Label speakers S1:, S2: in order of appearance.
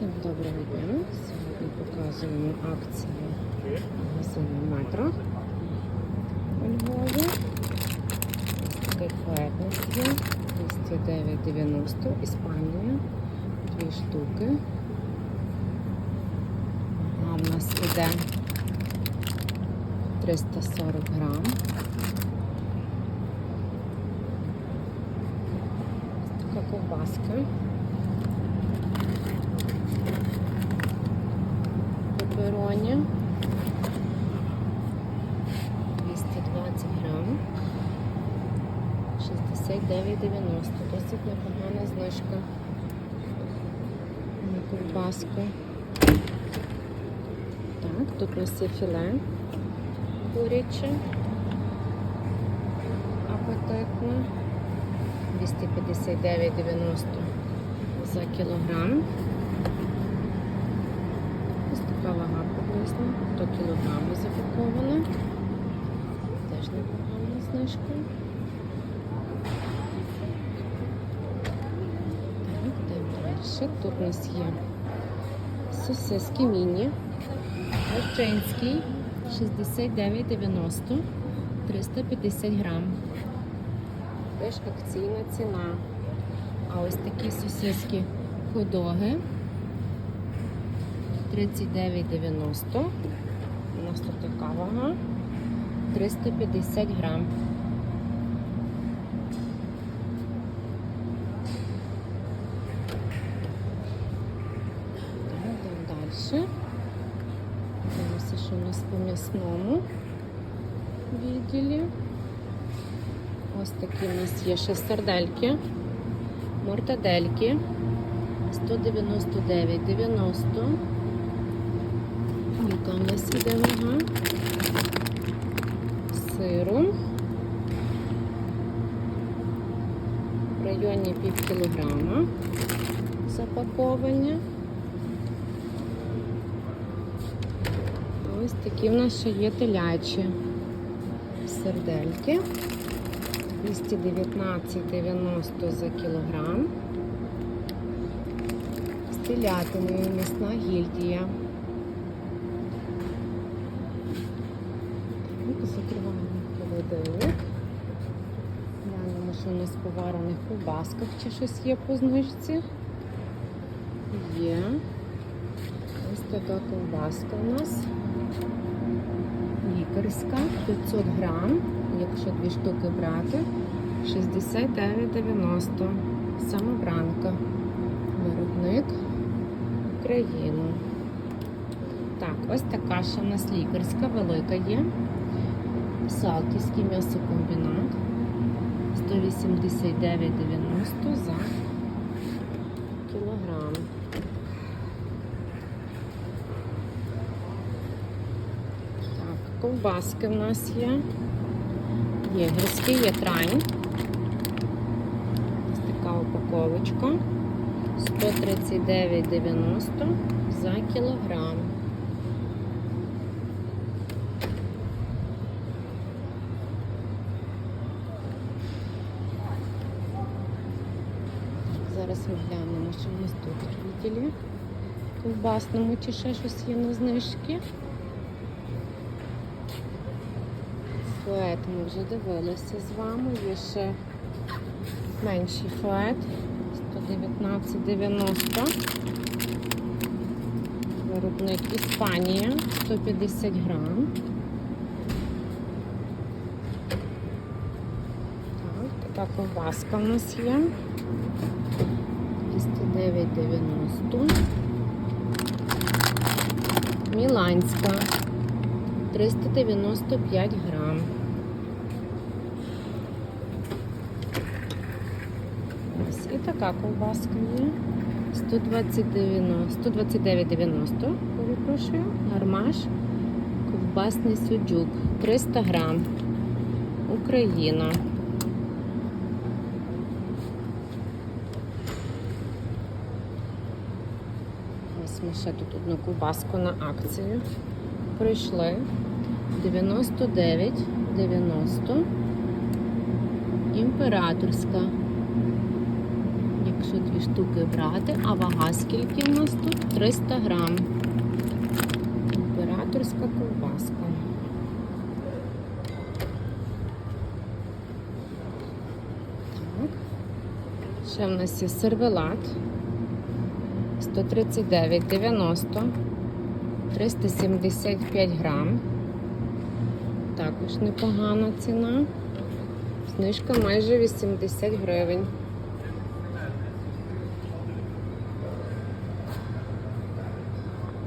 S1: Всім доброго дня. Сьогодні показуємо акцію магазину Метро у Львові. Такий фетник є 209,90 Іспанія. Дві штуки. А в нас іде 340 грам. Така ковбаска. Пепероні. 220 грам. 69,90. Досить непогана знижка на ковбаску. Так, тут у нас є філе куряче. Апетитне. 259,90 за кілограм. Ось така вага приблизно, до кілограму запакована. Теж непогана знижка. Так, далі. Тут у нас є сосиски міні. Гостинський 69,90 350 грам. Теж акційна ціна. А ось такі сосиски ходоги 39,90. У нас тут така вага. 350 грам. Далі. Дивимося, що у нас по м'ясному відділі. Ось такі у нас є ще сардельки, мортадельки 199,90. Яка у нас іде вага? Сиру. В районі пів кілограма запаковання. Ось такі в нас ще є телячі сердельки. 219,90 за кілограм. З телятиною м'ясна гільдія. Так, Закриваємо холодильник. Глянемо, що у нас по варених ковбасках чи щось є по знижці. Є. Ось така ковбаска у нас. Лікарська 500 грам, якщо дві штуки брати, 69,90. Самобранка. Виробник Україну. Так, ось така ще в нас лікарська, велика є. Салтівський м'ясокомбінат 189,90 за кілограм. Так, ковбаски в нас є. Єгерський, є трань. Ось така упаковочка. 139,90 за кілограм. Зараз ми глянемо, що у нас тут в відділі. Ковбасному чи ще щось є на знижки. Фует ми вже дивилися з вами. Є ще менший фует 119,90. Виробник Іспанія 150 грам. Так, така ковбаска у нас є. 209,90. Міланська 395 грам. Ось і така ковбаска є. 129,90, 129,90, перепрошую, гармаш, ковбасний суджук, 300 грам, Україна. Ми ще тут одну ковбаску на акцію прийшли 99,90 імператорська Якщо дві штуки брати, а вага скільки в нас тут? 300 грам. Імператорська ковбаска. Так. Ще в нас є сервелат. 139,90. 375 грам. Також непогана ціна. Знижка майже 80 гривень.